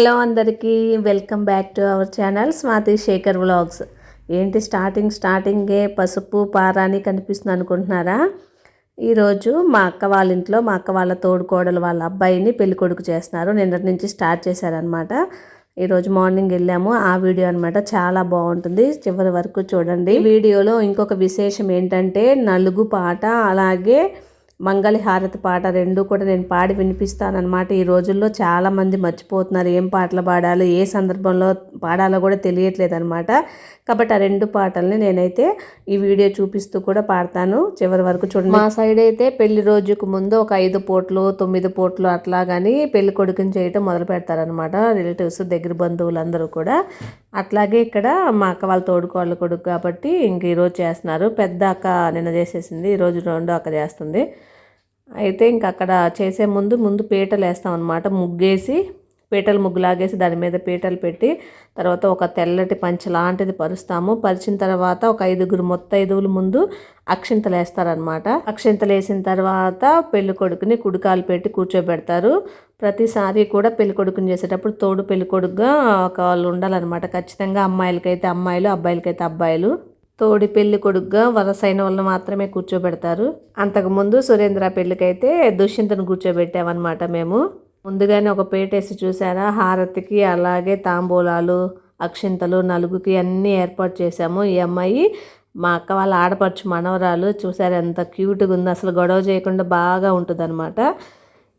Hello అందరికీ welcome back to our channel Swathi Shekhar vlogs. ఏంటి starting? స్టార్టింగే పసుపు పారాని కనిపిస్తుంది అనుకుంటున్నారా? ఈరోజు మా అక్క వాళ్ళ ఇంట్లో మా అక్క వాళ్ళ తోడుకోడలు వాళ్ళ అబ్బాయిని పెళ్ళి కొడుకు చేస్తున్నారు. నిన్నటి నుంచి స్టార్ట్ చేశారనమాట ఈరోజు మార్నింగ్ వెళ్ళాము. ఆ వీడియో అనమాట చాలా బాగుంటుంది. చివరి వరకు చూడండి. వీడియోలో ఇంకొక విశేషం ఏంటంటే నలుగు పాట అలాగే మంగళి హారతి పాట రెండు కూడా నేను పాడి వినిపిస్తానమాట ఈ రోజుల్లో చాలామంది మర్చిపోతున్నారు ఏం పాటలు పాడాలో ఏ సందర్భంలో పాడాలో కూడా తెలియట్లేదు అనమాట కాబట్టి ఆ రెండు పాటల్ని నేనైతే ఈ వీడియో చూపిస్తూ కూడా పాడతాను. చివరి వరకు చూడండి. మా సైడ్ అయితే పెళ్ళి రోజుకు ముందు ఒక ఐదు పోట్లు తొమ్మిది పోట్లు అట్లా కానీ పెళ్ళి కొడుకుని చేయటం మొదలు పెడతారనమాట రిలేటివ్స్ దగ్గర బంధువులందరూ కూడా. అట్లాగే ఇక్కడ మా అక్క వాళ్ళ తోడుకోళ్ళ కొడుకు కాబట్టి ఇంక ఈరోజు చేస్తున్నారు. పెద్ద అక్క నిన్న చేసేసింది ఈరోజు రెండో అక్క చేస్తుంది. అయితే ఇంక అక్కడ చేసే ముందు ముందు పీటలు వేస్తాం అనమాట ముగ్గేసి పీటలు ముగ్గు లాగేసి దాని మీద పీటలు పెట్టి తర్వాత ఒక తెల్లటి పంచ లాంటిది పరుస్తాము. పరిచిన తర్వాత ఒక ఐదుగురు మొత్తం ఐదుగురు ముందు అక్షింతలు వేస్తారనమాట అక్షింతలు వేసిన తర్వాత పెళ్ళి కొడుకుని కుడికాలు పెట్టి కూర్చోబెడతారు. ప్రతిసారి కూడా పెళ్ళి కొడుకుని చేసేటప్పుడు తోడు పెళ్ళి కొడుకుగా ఒక వాళ్ళు ఉండాలన్నమాట. ఖచ్చితంగా అమ్మాయిలకైతే అమ్మాయిలు అబ్బాయిలకైతే అబ్బాయిలు. తోడి పెళ్ళి కొడుకుగా వరసైన వాళ్ళు మాత్రమే కూర్చోబెడతారు. అంతకుముందు సురేంద్ర పెళ్ళికైతే దుష్యంతను కూర్చోబెట్టామన్నమాట మేము. ముందుగానే ఒక పేటేసి చూసారా? హారతికి అలాగే తాంబూలాలు అక్షింతలు నలుగుకి అన్నీ ఏర్పాటు చేశాము. ఈ అమ్మాయి మా అక్క వాళ్ళ ఆడపడుచు మనవరాలు. చూసారు ఎంత క్యూట్గా ఉంది. అసలు గొడవ చేయకుండా బాగా ఉంటుంది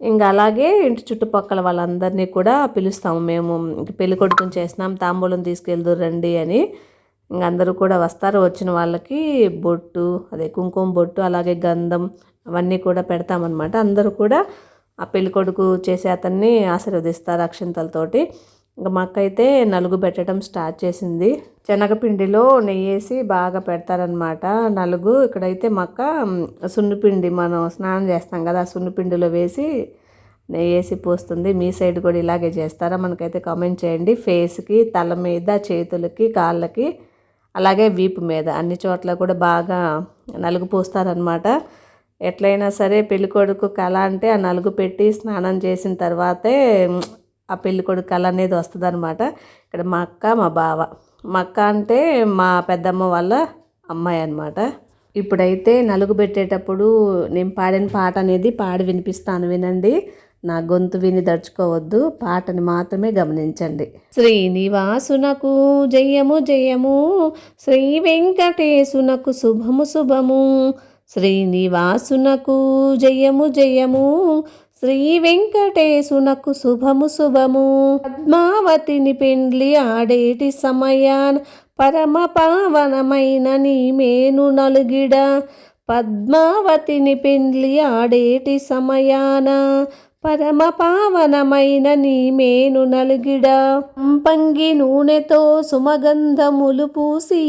ఇంకా అలాగే ఇంటి చుట్టుపక్కల వాళ్ళందరినీ కూడా పిలుస్తాము మేము. పెళ్ళి కొడుకుని చేసినాం తాంబూలం తీసుకెళ్దు రండి అని. ఇంక అందరూ కూడా వస్తారు వచ్చిన వాళ్ళకి బొట్టు అదే కుంకుమ బొట్టు అలాగే గంధం అవన్నీ కూడా పెడతామన్నమాట. అందరూ కూడా ఆ పెళ్ళికొడుకు చేసే అతన్ని ఆశీర్వదిస్తారు అక్షంతలతోటి. ఇంకా మా అక్క అయితే నలుగు పెట్టడం స్టార్ట్ చేసింది. శనగపిండిలో నెయ్యి వేసి బాగా పెడతారనమాట నలుగు ఇక్కడైతే మా అక్క సున్నిపిండి మనం స్నానం చేస్తాం కదా ఆ సున్నిపిండిలో వేసి నెయ్యేసి పోస్తుంది. మీ సైడ్ కూడా ఇలాగే చేస్తారా? మనకైతే కామెంట్ చేయండి. ఫేస్కి తల మీద చేతులకి కాళ్ళకి అలాగే వీపు మీద అన్ని చోట్ల కూడా బాగా నలుగు పోస్తారనమాట ఎట్లయినా సరే పెళ్ళికొడుకు కళ అంటే ఆ నలుగు పెట్టి స్నానం చేసిన తర్వాతే ఆ పెళ్ళికొడుకు కళ అనేది వస్తుంది అనమాట ఇక్కడ మా అక్క మా బావ. మా అక్క అంటే మా పెద్దమ్మ వాళ్ళ అమ్మాయి అనమాట ఇప్పుడైతే నలుగు పెట్టేటప్పుడు నేను పాడిన పాట అనేది పాడి వినిపిస్తాను వినండి. నా గొంతు విని దడుచుకోవద్దు. పాటని మాత్రమే గమనించండి. శ్రీనివాసునకు జయము జయము శ్రీ వెంకటేశునకు శుభము శుభము శ్రీనివాసునకు జయము జయము శ్రీ వెంకటేశునకు శుభము శుభము. పద్మావతిని పెండ్లి ఆడేటి సమయాన్ పరమ పావనమైన నీ మేను నలుగిడ. పద్మావతిని పెండ్లి ఆడేటి సమయాన పరమ పావనమైన నీ మేను నలుగిడ. పంగి నూనెతో సుమగంధములు పూసి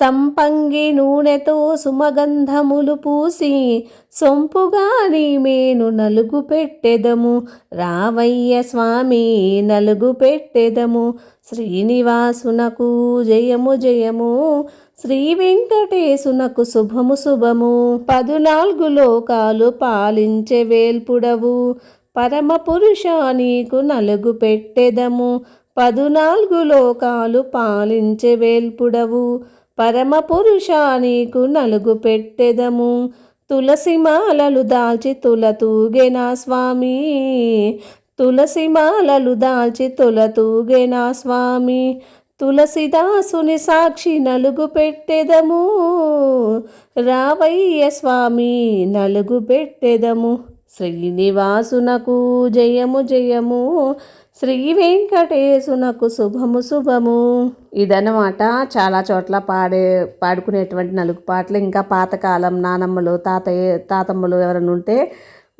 సంపంగి నూనెతో సుమగంధములు పూసి సొంపుగా మేను నలుగు పెట్టెదము. రావయ్య స్వామి నలుగు పెట్టెదము. శ్రీనివాసునకు జయము జయము. శ్రీ వెంకటేశునకు శుభము శుభము. పదునాలుగు లోకాలు పాలించే వేల్పుడవు. పరమపురుష నీకు నలుగు పెట్టెదము. పదునాలుగు లోకాలు పాలించే వేల్పుడవు. పరమ నలుగు పెట్టెదము. తులసిమాలలు దాల్చి తుల తూగెనా స్వామి తులసిమాలలు దాల్చి తుల తూగెనా స్వామి తులసిదాసుని సాక్షి నలుగు పెట్టెదము. రావయ్య స్వామి నలుగు పెట్టెదము. శ్రీనివాసునకు జయము జయము. శ్రీ వెంకటేశునకు శుభము శుభము. ఇదన్నమాట. చాలా చోట్ల పాడే పాడుకునేటువంటి నలుగు పాటలు. ఇంకా పాతకాలం నానమ్మలు తాతయ్య తాతమ్మలు ఎవరైనా ఉంటే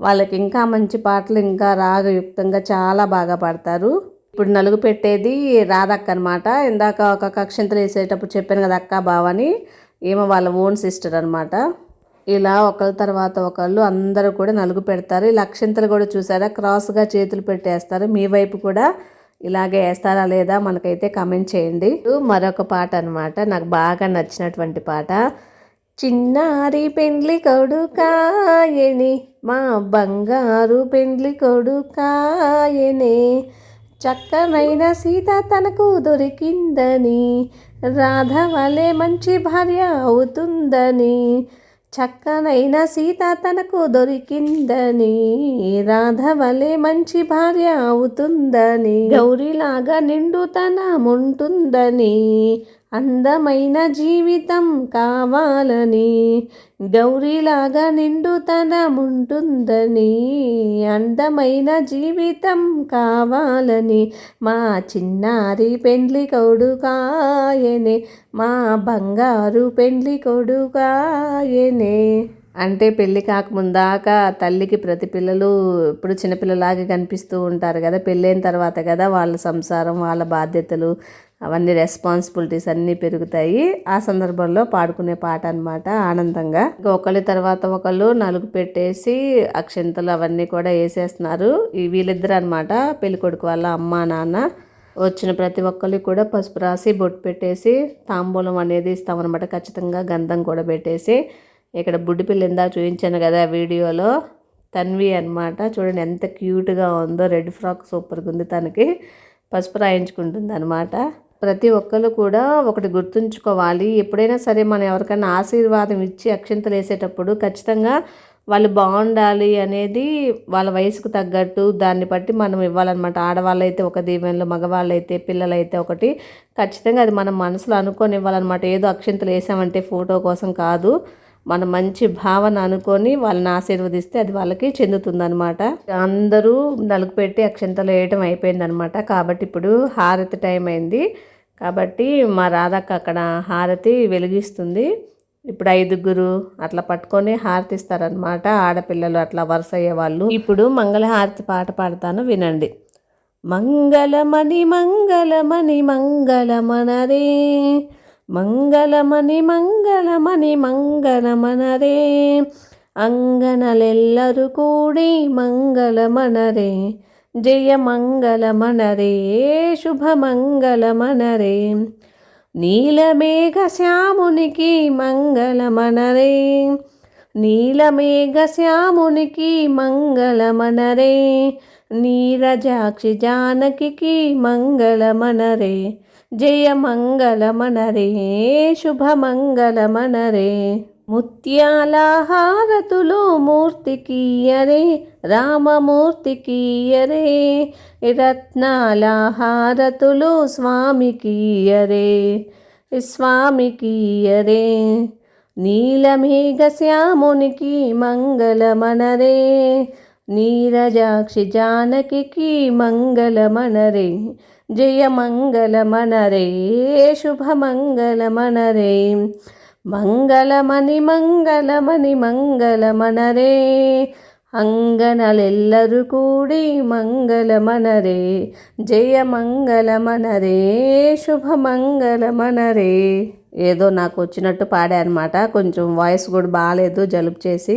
వాళ్ళకి ఇంకా మంచి పాటలు ఇంకా రాగయుక్తంగా చాలా బాగా పాడతారు. ఇప్పుడు నలుగు పెట్టేది రాధక్క అనమాట ఇందాక ఒక కక్షంతలు వేసేటప్పుడు చెప్పాను కదా అక్క బావని. ఏమో వాళ్ళ ఓన్ సిస్టర్ అనమాట ఇలా ఒకళ్ళ తర్వాత ఒకళ్ళు అందరూ కూడా నలుగు పెడతారు. ఇలా అక్షంతలు కూడా చూసారా? క్రాస్గా చేతులు పెట్టేస్తారు. మీ వైపు కూడా ఇలాగే వేస్తారా లేదా మనకైతే కమెంట్ చేయండి. మరొక పాట అనమాట నాకు బాగా నచ్చినటువంటి పాట. చిన్నారి పెండ్లి కొడుకాయని మా బంగారు పెండ్లి కొడుకాయనే. చక్కనైన సీత తనకు దొరికిందని రాధవలే మంచి భార్య అవుతుందని. చక్కనైన సీత తనకు దొరికిందని రాధవలే మంచి భార్య అవుతుందని గౌరీలాగా నిండుతనముంటుందని అందమైన జీవితం కావాలని గౌరీలాగా నిండుతనముంటుందని అందమైన జీవితం కావాలని మా చిన్నారి పెండ్లి కొడుకాయనే మా బంగారు పెండ్లి కొడుకాయనే. అంటే పెళ్ళి కాకముందాకా తల్లికి ప్రతి పిల్లలు ఇప్పుడు చిన్నపిల్లలాగా కనిపిస్తూ ఉంటారు కదా పెళ్ళైన తర్వాత కదా వాళ్ళ సంసారం వాళ్ళ బాధ్యతలు అవన్నీ రెస్పాన్సిబిలిటీస్ అన్నీ పెరుగుతాయి. ఆ సందర్భంలో పాడుకునే పాట అనమాట ఆనందంగా. ఒకళ్ళ తర్వాత ఒకళ్ళు నలుగు పెట్టేసి అక్షంతలు అవన్నీ కూడా వేసేస్తున్నారు. ఈ వీళ్ళిద్దరు అనమాట పెళ్ళికొడుకు వాళ్ళ అమ్మ నాన్న. వచ్చిన ప్రతి ఒక్కరికి కూడా పసుపు రాసి బొట్టు పెట్టేసి తాంబూలం అనేది ఇస్తామన్నమాట ఖచ్చితంగా గంధం కూడా పెట్టేసి. ఇక్కడ బుడ్డి పిల్ల ఇందా చూపించాను కదా వీడియోలో తన్వి అనమాట చూడండి ఎంత క్యూట్గా ఉందో రెడ్ ఫ్రాక్ సూపర్గా ఉంది తనకి. పసుపు రాయించుకుంటుంది అనమాట ప్రతి ఒక్కరు కూడా ఒకటి గుర్తుంచుకోవాలి. ఎప్పుడైనా సరే మనం ఎవరికైనా ఆశీర్వాదం ఇచ్చి అక్షింతలు వేసేటప్పుడు ఖచ్చితంగా వాళ్ళు బాగుండాలి అనేది వాళ్ళ వయసుకు తగ్గట్టు దాన్ని బట్టి మనం ఇవ్వాలన్నమాట. ఆడవాళ్ళు అయితే ఒక దీవెనలు మగవాళ్ళు అయితే పిల్లలు అయితే ఒకటి. ఖచ్చితంగా అది మనం మనసులో అనుకొని ఇవ్వాలన్నమాట. ఏదో అక్షింతలు వేసామంటే ఫోటో కోసం కాదు. మన మంచి భావన అనుకొని వాళ్ళని ఆశీర్వదిస్తే అది వాళ్ళకి చెందుతుందనమాట అందరూ నలుగు పెట్టి అక్షంతలు వేయటం అయిపోయిందనమాట కాబట్టి ఇప్పుడు హారతి టైం అయింది. కాబట్టి మా రాధక్క అక్కడ హారతి వెలిగిస్తుంది. ఇప్పుడు ఐదుగురు అట్లా పట్టుకొని హారతి ఇస్తారనమాట ఆడపిల్లలు అట్లా వరుస అయ్యేవాళ్ళు ఇప్పుడు మంగళహారతి పాట పాడతాను వినండి. మంగళమణి మంగళమణి మంగళమనరే. మంగళమణి మంగళమణి మంగళమనరే. అంగనలెల్లరు కూడి మంగళమనరే. జయ మంగళమనరే శుభమంగళమనరే. నీలమేఘ శ్యామునికి మంగళమనరే నీలమేఘ శ్యామునికి మంగళమనరే నీరజాక్షి జానకి మంగళమనరే. జయ మంగళమనరే శుభమంగళమనరే. ముత్యాల హారతులు మూర్తికీయరే రామమూర్తికీయరే. రత్నాల హారతులు స్వామికీయరే స్వామికీయరే. నీలమేఘ శ్యామునికి మంగళమనరే నీరజాక్షి జానకి మంగళమనరే. జయ మంగళమనరే శుభమంగళమనరే. మంగళమణి మంగళమణి మంగళమనరే అంగనలెల్లరు కూడి మంగళమనరే జయ మంగళమనరే శుభమంగళమనరే ఏదో నాకు వచ్చినట్టు పాడా అనమాట కొంచెం వాయిస్ కూడా బాగాలేదు జలుబు చేసి.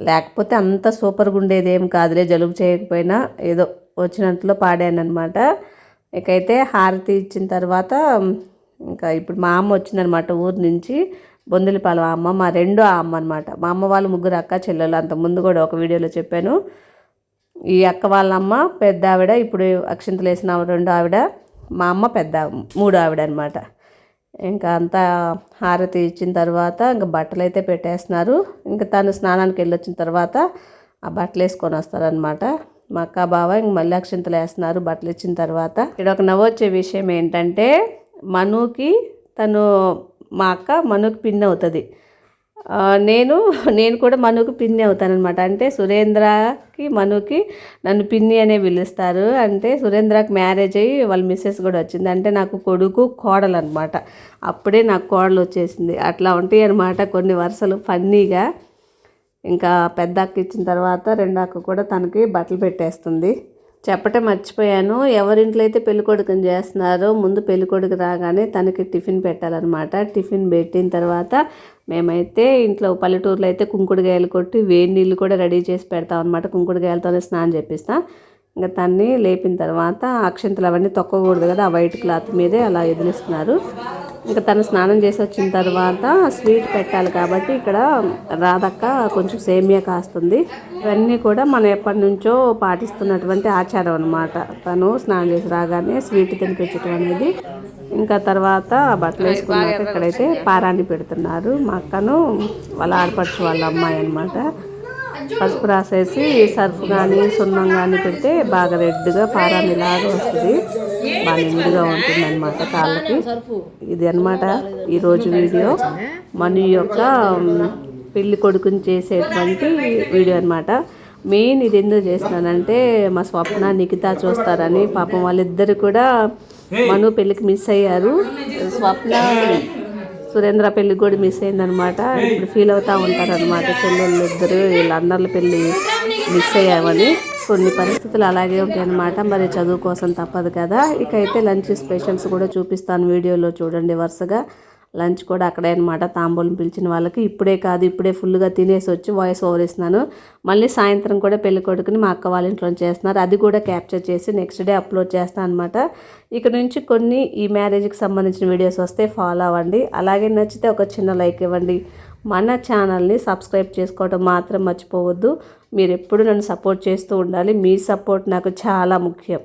లేకపోతే అంత సూపర్గా ఉండేది ఏం కాదులే జలుబు చేయకపోయినా ఏదో వచ్చినట్లు పాడాను అనమాట ఇకైతే హారతి ఇచ్చిన తర్వాత ఇంకా ఇప్పుడు మా అమ్మ వచ్చిందనమాట ఊరు నుంచి బొందులపాలెం అమ్మ మా రెండో అమ్మ అనమాట. మా అమ్మ వాళ్ళు ముగ్గురు అక్క చెల్లెలు అంత ముందు కూడా ఒక వీడియోలో చెప్పాను. ఈ అక్క వాళ్ళ అమ్మ పెద్ద ఆవిడ ఇప్పుడు అక్షింతలు వేసిన రెండో ఆవిడ మా అమ్మ పెద్ద మూడో ఆవిడ అనమాట. ఇంకా అంతా హారతి ఇచ్చిన తర్వాత ఇంకా బట్టలు అయితే పెట్టేస్తున్నారు. ఇంకా తను స్నానానికి వెళ్ళొచ్చిన తర్వాత ఆ బట్టలు వేసుకొని వస్తారనమాట. మా అక్క బావ ఇంక మళ్ళీ అక్షింతలు వేస్తున్నారు బట్టలు ఇచ్చిన తర్వాత. ఇక్కడ ఒక నవ్వొచ్చే విషయం ఏంటంటే మనుకి తను మా అక్క మనుకి పిన్ అవుతుంది. నేను నేను కూడా మనుకు పిన్ని అవుతానమాట అంటే సురేంద్రకి మనుకి నన్ను పిన్ని అనే పిలుస్తారు. అంటే సురేంద్రకి మ్యారేజ్ అయ్యి వాళ్ళ మిస్సెస్ కూడా వచ్చింది. అంటే నాకు కొడుకు కోడలు అనమాట అప్పుడే నాకు కోడలు వచ్చేసింది. అట్లా ఉంటాయి అనమాట కొన్ని వరుసలు ఫన్నీగా. ఇంకా పెద్ద అక్క ఇచ్చిన తర్వాత రెండు అక్క కూడా తనకి బట్టలు పెట్టేస్తుంది. చెప్పటం మర్చిపోయాను. ఎవరింట్లో అయితే పెళ్ళికొడుకుని చేస్తున్నారో ముందు పెళ్ళికొడుకు రాగానే తనకి టిఫిన్ పెట్టాలన్నమాట. టిఫిన్ పెట్టిన తర్వాత మేమైతే ఇంట్లో పల్లెటూరులో అయితే కుంకుడుగాయలు కొట్టి వేడి నీళ్ళు కూడా రెడీ చేసి పెడతాం అనమాట కుంకుడుగాయలతోనే స్నానం చేపిస్తాం. ఇంకా తన్ని లేపిన తర్వాత అక్షంతలు అవన్నీ తొక్కకూడదు కదా ఆ వైట్ క్లాత్ మీదే అలా ఎదిలిస్తున్నారు. ఇంకా తను స్నానం చేసి వచ్చిన తర్వాత స్వీట్ పెట్టాలి కాబట్టి ఇక్కడ రాధక్క కొంచెం సేమియా కాస్తుంది. ఇవన్నీ కూడా మనం ఎప్పటి నుంచో పాటిస్తున్నటువంటి ఆచారం అనమాట తను స్నానం చేసి రాగానే స్వీట్ తినిపించడం అనేది. ఇంకా తర్వాత బట్టలు వేసుకున్నాక ఇక్కడైతే పారాన్ని పెడుతున్నారు. మా అక్కను వాళ్ళ ఆడపడుచు వాళ్ళ అమ్మాయి అనమాట పసుపు రాసేసి సర్ఫ్ కానీ సున్నం కానీ పెడితే బాగా రెడ్గా పారాన్ని వస్తుంది. బాగా నిండుగా ఉంటుంది అనమాట కాళ్ళకి. ఇది అనమాట ఈరోజు వీడియో. మను యొక్క పెళ్ళి కొడుకుని చేసేటువంటి వీడియో అనమాట మెయిన్ ఇది ఎందుకు చేస్తున్నానంటే మా స్వప్న నిఖిత చూస్తారని పాపం వాళ్ళిద్దరు కూడా మను పెళ్ళికి మిస్ అయ్యారు. స్వప్న సురేంద్ర పెళ్ళి కూడా మిస్ అయిందనమాట ఇప్పుడు ఫీల్ అవుతూ ఉంటారనమాట చెల్లెళ్ళు ఇద్దరు వీళ్ళ అన్నర్ల పెళ్ళి మిస్ అయ్యామని. కొన్ని పరిస్థితులు అలాగే ఉంటాయి అనమాట మరి చదువు కోసం తప్పదు కదా. ఇక అయితే లంచ్ స్పెషల్స్ కూడా చూపిస్తాను వీడియోలో చూడండి వరుసగా. లంచ్ కూడా అక్కడే అనమాట తాంబూలం పిలిచిన వాళ్ళకి. ఇప్పుడే కాదు ఇప్పుడే ఫుల్గా తినేసి వచ్చి వాయిస్ ఓవర్ ఇస్తున్నాను మళ్ళీ సాయంత్రం కూడా పెళ్ళి కొడుకుని మా అక్క వాళ్ళ ఇంట్లో చేస్తున్నారు. అది కూడా క్యాప్చర్ చేసి నెక్స్ట్ డే అప్లోడ్ చేస్తాను అనమాట ఇక నుంచి కొన్ని ఈ మ్యారేజ్కి సంబంధించిన వీడియోస్ వస్తే ఫాలో అవ్వండి. అలాగే నచ్చితే ఒక చిన్న లైక్ ఇవ్వండి. మన ఛానల్ని సబ్స్క్రైబ్ చేసుకోవడం మాత్రం మర్చిపోవద్దు. మీరు ఎప్పుడు నన్ను సపోర్ట్ చేస్తూ ఉండాలి. మీ సపోర్ట్ నాకు చాలా ముఖ్యం.